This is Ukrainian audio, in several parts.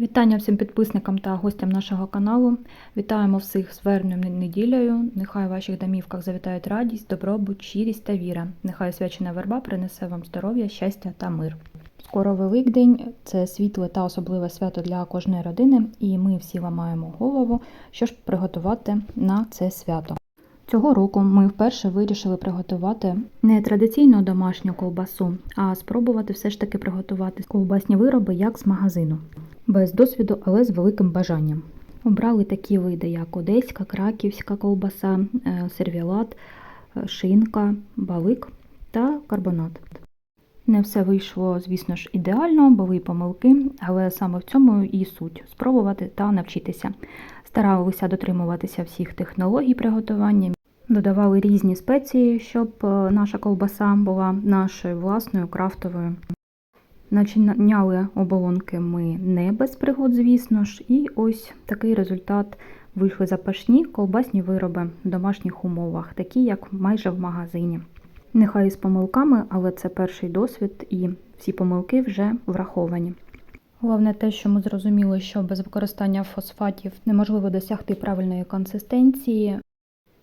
Вітання всім підписникам та гостям нашого каналу. Вітаємо всіх з вербною неділею. Нехай у ваших домівках завітають радість, добробут, щирість та віра. Нехай свячена верба принесе вам здоров'я, щастя та мир. Скоро Великдень це світле та особливе свято для кожної родини, і ми всі ламаємо голову, що ж приготувати на це свято. Цього року ми вперше вирішили приготувати не традиційну домашню ковбасу, а спробувати все ж таки приготувати ковбасні вироби як з магазину. Без досвіду, але з великим бажанням. Обрали такі види, як одеська, краківська ковбаса, е, сервілат, е, шинка, балик та карбонат. Не все вийшло, звісно ж, ідеально, були помилки, але саме в цьому і суть спробувати та навчитися. Старалися дотримуватися всіх технологій приготування, додавали різні спеції, щоб е, наша ковбаса була нашою власною крафтовою. Начиняли оболонки ми не без пригод, звісно ж, і ось такий результат вийшли запашні ковбасні вироби в домашніх умовах, такі як майже в магазині. Нехай з помилками, але це перший досвід, і всі помилки вже враховані. Головне те, що ми зрозуміли, що без використання фосфатів неможливо досягти правильної консистенції.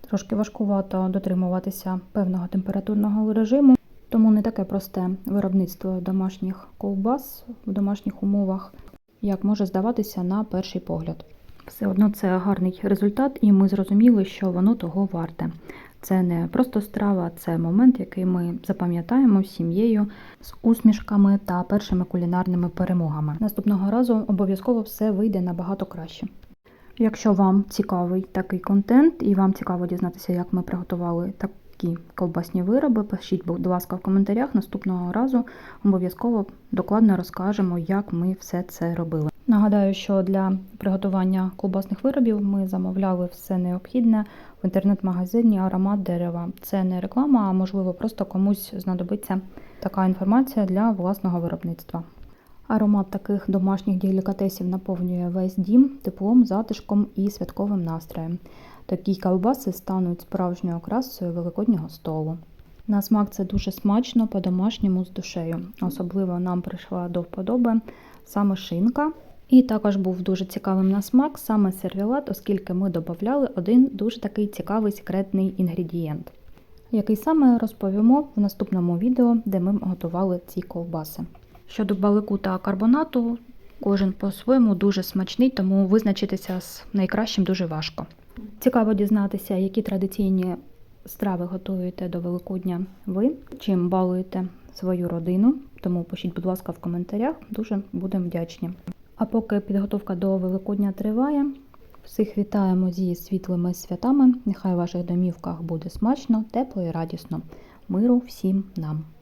Трошки важкувато дотримуватися певного температурного режиму, тому не таке просте виробництво домашніх ковбас в домашніх умовах, як може здаватися на перший погляд. Все одно це гарний результат, і ми зрозуміли, що воно того варте. Це не просто страва, це момент, який ми запам'ятаємо сім'єю, з усмішками та першими кулінарними перемогами. Наступного разу обов'язково все вийде набагато краще. Якщо вам цікавий такий контент і вам цікаво дізнатися, як ми приготували такі ковбасні вироби, пишіть, будь ласка, в коментарях. Наступного разу обов'язково докладно розкажемо, як ми все це робили. Нагадаю, що для приготування ковбасних виробів ми замовляли все необхідне в інтернет-магазині Аромат дерева. Це не реклама, а можливо просто комусь знадобиться така інформація для власного виробництва. Аромат таких домашніх делікатесів наповнює весь дім теплом, затишком і святковим настроєм. Такі ковбаси стануть справжньою окрасою великоднього столу. На смак це дуже смачно, по-домашньому з душею. Особливо нам прийшла до вподоби саме шинка. І також був дуже цікавим на смак саме сервілат, оскільки ми додавали один дуже такий цікавий секретний інгредієнт, який саме розповімо в наступному відео, де ми готували ці ковбаси. Щодо балику та карбонату, кожен по-своєму дуже смачний, тому визначитися з найкращим дуже важко. Цікаво дізнатися, які традиційні страви готуєте до Великодня ви, чим балуєте свою родину. Тому пишіть, будь ласка, в коментарях, дуже будемо вдячні. А поки підготовка до Великодня триває, всіх вітаємо зі світлими святами. Нехай у ваших домівках буде смачно, тепло і радісно. Миру всім нам!